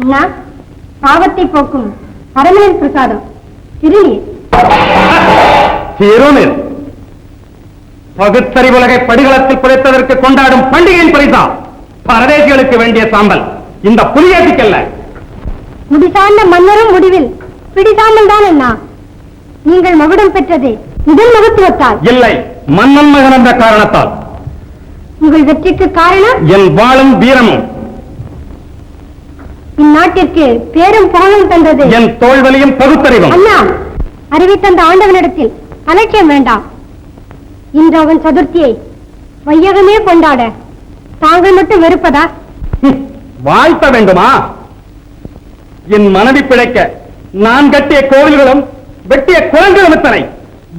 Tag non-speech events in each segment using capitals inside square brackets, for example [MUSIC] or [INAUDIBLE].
அண்ணா பாவத்தை போக்கும் பரமனின் பிரசாதம். திருநீர். சிறுநீர் பகுத்தறிவுலகை படிகளத்தில் புதைத்ததற்கு கொண்டாடும் பண்டிகையின் பரிசா? பரதேசிகளுக்கு வேண்டிய சாம்பல். இந்த புலியேசிக்கல்ல. முடிசார்ந்த மன்னரும் முடிவில் பிடிசாமல் தான் அண்ணா நீங்கள் மகுடம் பெற்றது இதன் மகத்துவத்தால். இல்லை மன்னன் மகன் என்ற காரணத்தால். உங்கள் வெற்றிக்கு காரணம்? என் வாழும் வீரமும். இந்நாட்டிற்கு பேரும் புகழும் தந்தது. என் தோல்வலியும் பகுத்தறிவும். அண்ணா அறிவித்தந்த ஆண்டவனிடத்தில் அலட்சியம் வேண்டாம். இன்று அவன் சதுர்த்தியை வையகமே கொண்டாட தாங்கள் மட்டும் வெறுப்பதா? வாழ்த்த வேண்டுமா? என் மனைவி பிழைக்க நான் கட்டிய கோவில்களும் வெட்டிய குளங்களும் இத்தனை.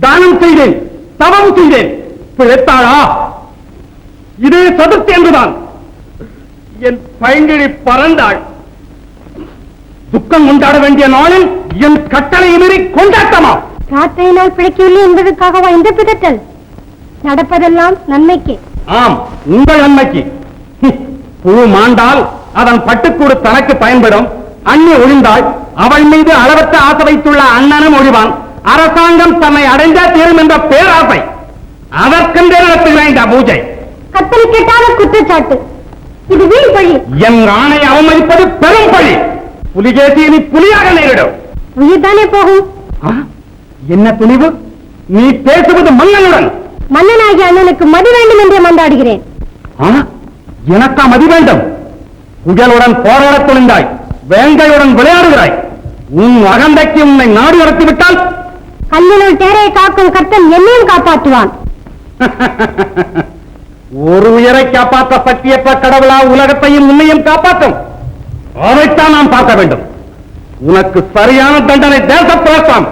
தானம் செய்தேன் தவம் செய்தேன். பிழைத்தாளா? இதே சதுர்த்தி என்றுதான். என் பைங்கிழி பறந்தாள். துக்கம் கொண்டாட வேண்டிய நாளில் என் கட்டளை மீறி கொண்டாட்டமா? ராத்திரியினால் பிழைக்கவில்லை என்பதற்காகவா இந்த பிதற்றல்? நடப்பதெல்லாம் நன்மைக்கு. ஆம் உங்கள் நன்மைக்கு. புழு மாண்டால் அதன் பட்டுக்கூடு தனக்கு பயன்படும். அண்ணி ஒழிந்தால் அவள் மீது அளவற்ற ஆசை வைத்துள்ள அண்ணனும் ஒழிவான். அரசாங்கம் தன்னை அடைந்தே தீரும் என்ற பேராசை. அதற்கென்றே நடத்துகிறேன் இந்த பூஜை. கத்தல் கெட்டாத குற்றச்சாட்டு. இது வீண் பழி. என் ஆணை அவமதிப்பது பெரும் பழி. புலிகேசி நீ புலியாக நேரிடும். உயிர் தானே போகும் என்ன துணிவு? நீ பேசுவது மன்னனுடன். மன்னனாகிய அண்ணனுக்கு மதி வேண்டும் என்றே மன்றாடுகிறேன். எனக்கா மதி வேண்டும்? புகழுடன் போராடத் துணிந்தாய் வேங்கையுடன் விளையாடுகிறாய். உன் அகந்தைக்கு உன்னை நாடு கடத்தி விட்டால் கண்ணினுள் தேரையை காக்கும் கர்த்தன் என்னையும் காப்பாற்றுவான். [LAUGHS] ஒரு உயிரை காப்பாற்ற சக்தியற்ற கடவுளா உலகத்தையும் உன்னையும் காப்பாற்றும். அவரைத்தான் நாம் பார்க்க வேண்டும். உனக்கு சரியான தண்டனை தேச பிரசாம்